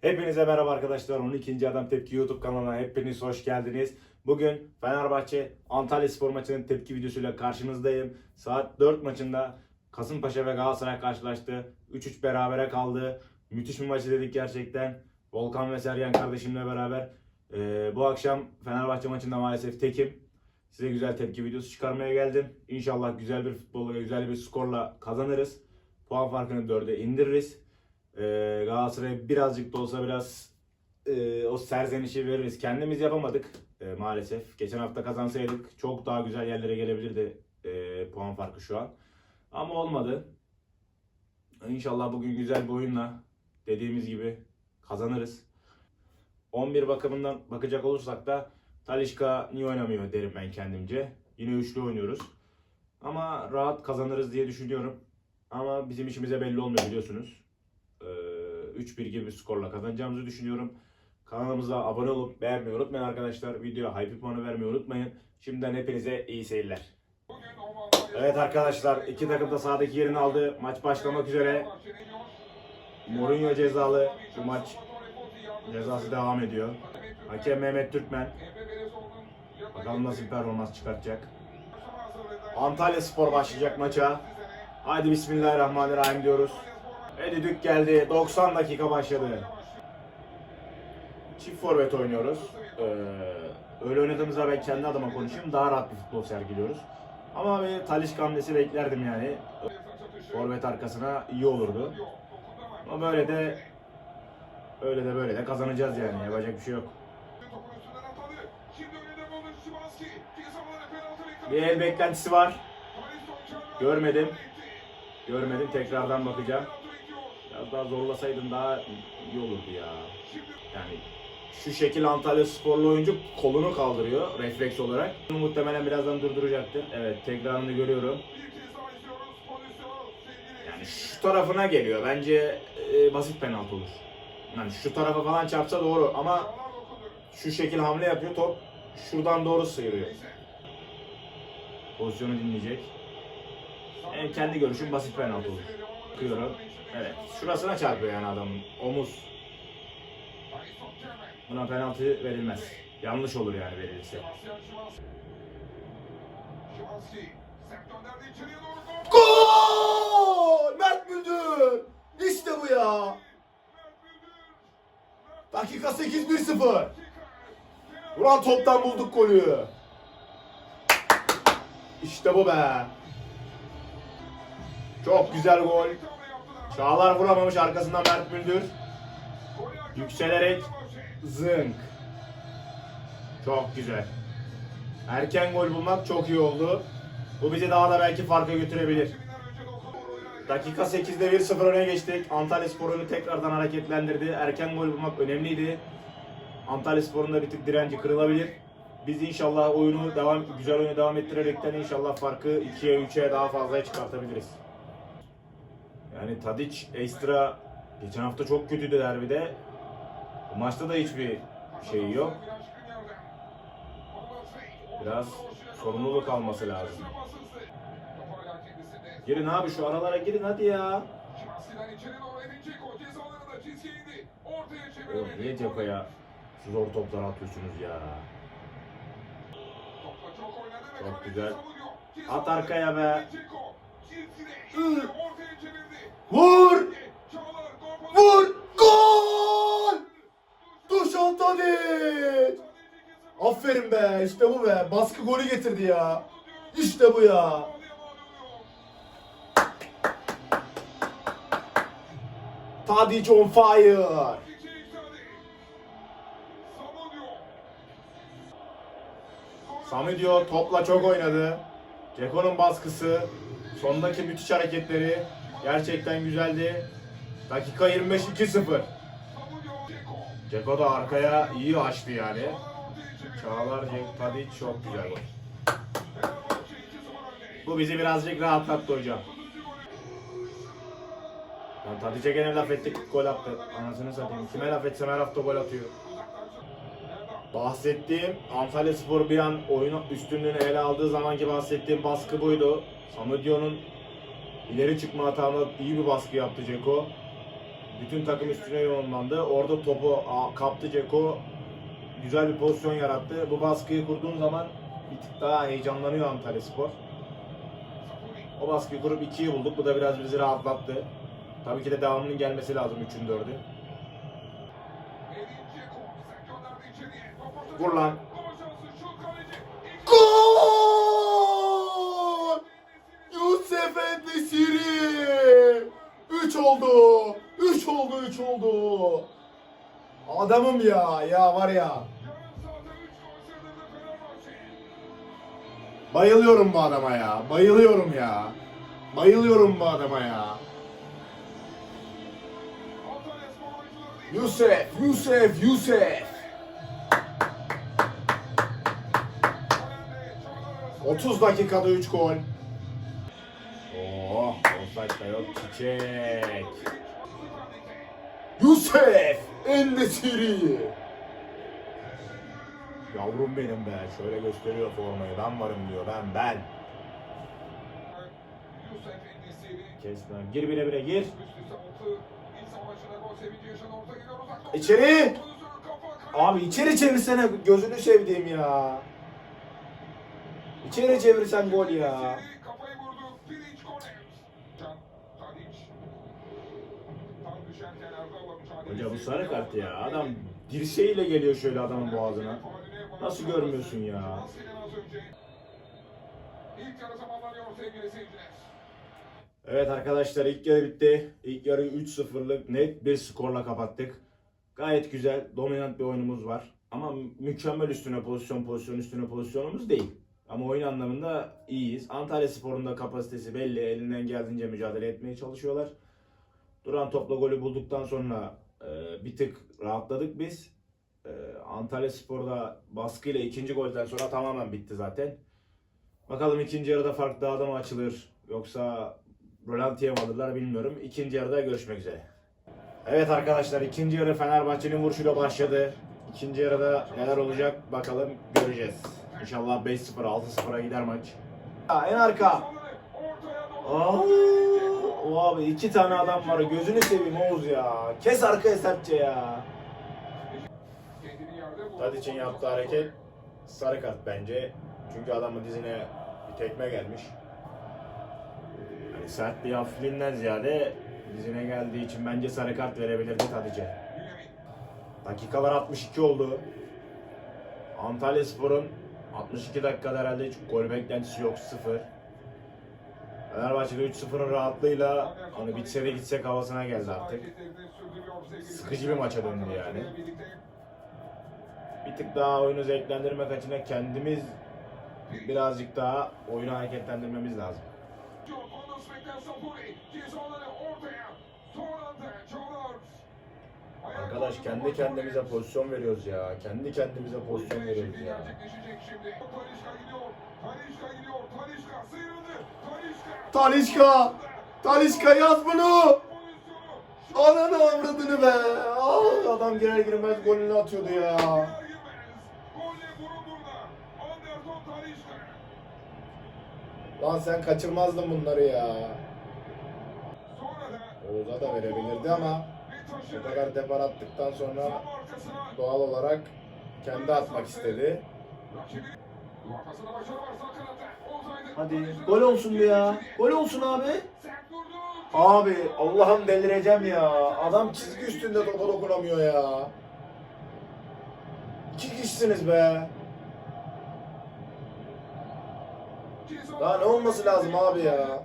Hepinize merhaba arkadaşlar. 12. Adam Tepki YouTube kanalına hepiniz hoş geldiniz. Bugün Fenerbahçe Antalya Spor maçının tepki videosuyla karşınızdayım. Saat 4 maçında Kasımpaşa ve Galatasaray karşılaştı. 3-3 berabere kaldı. Müthiş bir maçı dedik gerçekten. Volkan ve Sergen kardeşimle beraber. Ee, bu akşam Fenerbahçe maçında maalesef tekim. Size güzel tepki videosu çıkarmaya geldim. İnşallah güzel bir futbolla, güzel bir skorla kazanırız. Puan farkını 4'e indiririz. Ee, Galatasaray'a birazcık da olsa biraz e, o serzenişi veririz. Kendimiz yapamadık e, maalesef. Geçen hafta kazansaydık çok daha güzel yerlere gelebilirdi e, puan farkı şu an. Ama olmadı. İnşallah bugün güzel bir oyunla dediğimiz gibi kazanırız. 11 bakımından bakacak olursak da Talişka niye oynamıyor derim ben kendimce. Yine üçlü oynuyoruz. Ama rahat kazanırız diye düşünüyorum. Ama bizim işimize belli olmuyor biliyorsunuz. Ee, 3-1 gibi bir skorla kazanacağımızı düşünüyorum. Kanalımıza abone olup beğenmeyi unutmayın arkadaşlar. Videoya hype puanı vermeyi unutmayın. Şimdiden hepinize iyi seyirler. Evet arkadaşlar iki takım da sahadaki yerini aldı. Maç başlamak üzere. Mourinho cezalı. Bu maç cezası devam ediyor. Hakem Mehmet Türkmen. Bakalım nasıl bir performans çıkartacak. Antalya Spor başlayacak maça. Haydi Bismillahirrahmanirrahim diyoruz. Ve düdük geldi. 90 dakika başladı. Çift forvet oynuyoruz. Ee, öyle oynadığımızda ben kendi adıma konuşayım. Daha rahat bir futbol sergiliyoruz. Ama bir Talişka hamlesi beklerdim yani. Forvet arkasına iyi olurdu. Ama böyle de öyle de böyle de kazanacağız yani. Yapacak bir şey yok. Bir el beklentisi var. Görmedim. Görmedim. Tekrardan bakacağım. Biraz daha zorlasaydım daha iyi olurdu ya. Yani şu şekil Antalya sporlu oyuncu kolunu kaldırıyor refleks olarak. Bunu muhtemelen birazdan durduracaktır. Evet tekrarını görüyorum. Yani şu tarafına geliyor. Bence e, basit penaltı olur. Yani şu tarafa falan çarpsa doğru ama şu şekil hamle yapıyor top şuradan doğru sıyırıyor. Pozisyonu dinleyecek. En kendi görüşüm basit penaltı olur. Bakıyorum. Evet. Şurasına çarpıyor yani adamın. Omuz. Buna penaltı verilmez. Yanlış olur yani verilirse. Gol! Mert Müldür! İşte bu ya! Dakika 8-1-0. Vuran toptan bulduk golü. İşte bu be. Çok güzel gol. Çağlar vuramamış arkasından Mert Müldür. Yükselerek zınk. Çok güzel. Erken gol bulmak çok iyi oldu. Bu bizi daha da belki farka götürebilir. Dakika 8'de 1-0 öne geçtik. Antalya Spor'unu tekrardan hareketlendirdi. Erken gol bulmak önemliydi. Antalya Spor'un da bir tık direnci kırılabilir. Biz inşallah oyunu devam güzel oyunu devam ettirerekten inşallah farkı 2'ye 3'e daha fazla çıkartabiliriz. Yani Tadic ekstra geçen hafta çok kötüydü derbide. Bu maçta da hiçbir şey yok. Biraz sorumluluk alması lazım. Girin abi şu aralara girin hadi ya. Oğlum niye Ceko'ya zor toplar atıyorsunuz ya? Çok güzel. At arkaya be. Vur! Vur! Gol! Dušan Tadic! Aferin be işte bu be. Baskı golü getirdi ya. İşte bu ya. Tadic on fire. Sami diyor topla çok oynadı. Ceko'nun baskısı, sondaki müthiş hareketleri gerçekten güzeldi. Dakika 25 2-0. Ceko da arkaya iyi açtı yani. Çağlar Cenk Tadic çok güzel gol. Bu bizi birazcık rahatlattı hocam. Lan Tadic'e gene laf ettik gol attı. Anasını satayım. Kime laf etsem her hafta gol atıyor. Bahsettiğim Antalya Spor bir an oyunu üstünlüğünü ele aldığı zamanki bahsettiğim baskı buydu. Samudio'nun ileri çıkma hatamda iyi bir baskı yaptı Ceko. Bütün takım üstüne yoğunlandı. Orada topu kaptı Ceko. Güzel bir pozisyon yarattı. Bu baskıyı kurduğun zaman bir tık daha heyecanlanıyor Antalya Spor. O baskıyı kurup 2'yi bulduk. Bu da biraz bizi rahatlattı. Tabii ki de devamının gelmesi lazım 3'ün 4'ü. Vur lan. 3 oldu, 3 oldu. Adamım ya, ya var ya. Bayılıyorum bu adama ya. Bayılıyorum ya. Bayılıyorum bu adama ya. Yusuf, Yusuf, Yusuf. 30 dakikada 3 gol. Oh, offside da yok. Çiçek. Yusuf Endesiri. Yavrum benim be. Şöyle gösteriyor formayı. Ben varım diyor. Ben ben. Kes lan. Gir bire bire gir. İçeri. Abi içeri çevirsene. Gözünü sevdiğim ya. İçeri çevirsen gol ya. Hoca bu sarı kart ya. Adam dirseğiyle geliyor şöyle adamın boğazına. Nasıl görmüyorsun ya? Evet arkadaşlar ilk yarı bitti. İlk yarı 3-0'lık net bir skorla kapattık. Gayet güzel, dominant bir oyunumuz var. Ama mükemmel üstüne pozisyon, pozisyon üstüne pozisyonumuz değil. Ama oyun anlamında iyiyiz. Antalya Spor'un da kapasitesi belli. Elinden geldiğince mücadele etmeye çalışıyorlar. Duran topla golü bulduktan sonra e, bir tık rahatladık biz. E, Antalya Spor'da baskıyla ikinci golden sonra tamamen bitti zaten. Bakalım ikinci yarıda fark daha da mı açılır? Yoksa Rolantiye mi alırlar bilmiyorum. İkinci yarıda görüşmek üzere. Evet arkadaşlar ikinci yarı Fenerbahçe'nin vuruşuyla başladı. İkinci yarıda neler olacak bakalım göreceğiz. İnşallah 5-0 6-0'a gider maç. En arka. Aa, abi iki tane adam var. Gözünü seveyim Oğuz ya. Kes arkaya sertçe ya. Tadic'in yaptığı hareket sarı kart bence. Çünkü adamın dizine bir tekme gelmiş. Yani sert bir hafifliğinden ziyade dizine geldiği için bence sarı kart verebilirdi Tadic'e. Dakikalar 62 oldu. Antalya Spor'un 62 dakikada herhalde hiç gol beklentisi yok 0. Fenerbahçe'de 3-0'ın rahatlığıyla hani bitse de gitsek havasına geldi artık. Sıkıcı bir maça döndü yani. Bir tık daha oyunu zevklendirmek açısından kendimiz birazcık daha oyunu hareketlendirmemiz lazım. Arkadaş kendi kendimize pozisyon veriyoruz ya. Kendi kendimize pozisyon veriyoruz ya. Talişka gidiyor. Talişka yaz bunu! Ananı avradını be! Aa, adam girer girmez golünü atıyordu ya. Lan sen kaçırmazdın bunları ya. Oğuz'a da verebilirdi ama bu kadar depar attıktan sonra doğal olarak kendi atmak istedi. Hadi gol olsun bu ya. Gol olsun abi. Abi Allah'ım delireceğim ya. Adam çizgi üstünde topa dokunamıyor ya. İki kişisiniz be. Daha ne olması lazım abi ya?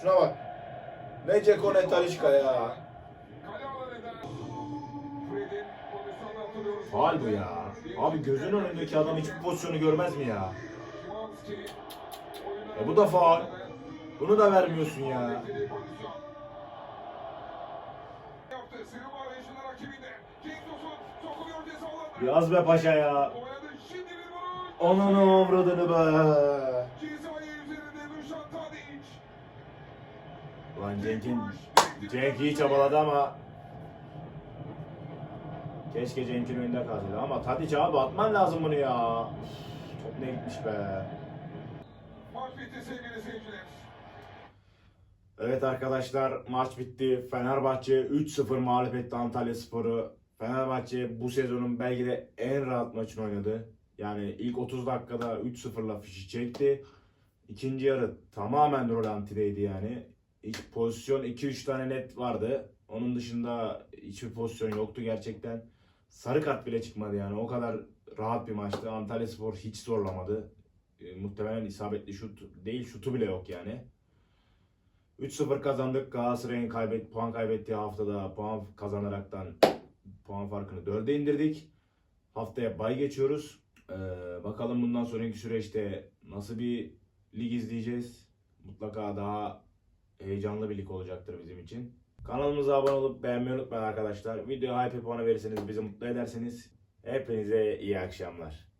Şuna bak. Ne Ceko ne Talişka ya. Faal bu ya. Abi gözün önündeki adam hiçbir pozisyonu görmez mi ya? E bu da faal. Bunu da vermiyorsun ya. Yaz be paşa ya. Ananı avradını be. Ulan Cenk'in Cenk iyi çabaladı ama Keşke Cenk'in önünde kalsaydı ama Tadiç abi atman lazım bunu ya. Üf, Top ne gitmiş be. Maç bitti sevgili seyirciler. Evet arkadaşlar maç bitti. Fenerbahçe 3-0 mağlup etti Antalya Sporu. Fenerbahçe bu sezonun belki de en rahat maçını oynadı. Yani ilk 30 dakikada 3-0'la fişi çekti. İkinci yarı tamamen rolantideydi yani. Hiç pozisyon 2-3 tane net vardı. Onun dışında hiçbir pozisyon yoktu gerçekten. Sarı kart bile çıkmadı yani. O kadar rahat bir maçtı. Antalya Spor hiç zorlamadı. E, muhtemelen isabetli şut değil şutu bile yok yani. 3-0 kazandık. Galatasaray'ın kaybet, puan kaybettiği haftada puan kazanaraktan puan farkını 4'e indirdik. Haftaya bay geçiyoruz. Ee, bakalım bundan sonraki süreçte nasıl bir lig izleyeceğiz. Mutlaka daha heyecanlı bir lig olacaktır bizim için. Kanalımıza abone olup beğenmeyi unutmayın arkadaşlar. Videoya hype puanı verirseniz bizi mutlu edersiniz. Hepinize iyi akşamlar.